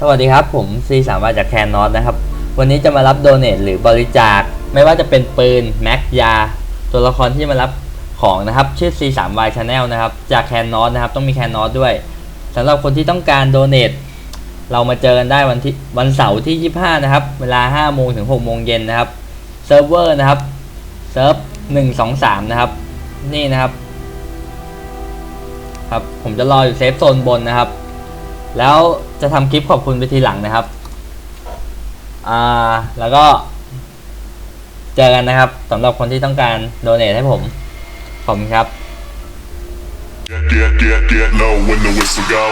สวัสดีครับ ผมซีสามมาจากแคนนอตนะครับ วันนี้จะมารับโดเนทหรือบริจาค ไม่ว่าจะเป็นปืนแม็กยา ตัวละครที่มารับของนะครับ ชื่อ C3Y Channel นะครับ จากแคนนอตนะครับ ต้องมีแคนนอตด้วยสำหรับคนที่ต้องการโดเนทเรามาเจอกันได้วันที่วันเสาร์ที่ 25 นะครับ เวลา 5 โมงถึง 6 โมงเย็นนะครับเซิร์ฟเวอร์นะครับเซิร์ฟ 123 นะครับ นี่นะครับครับ ผมจะรออยู่เซฟโซนบนนะครับ แล้วจะทำคลิปขอบคุณไปทีหลังนะครับ อ่า แล้วก็เจอกันนะครับสำหรับคนที่ต้องการโดเนทให้ผม ขอบคุณครับ Get get get get low when the whistle go.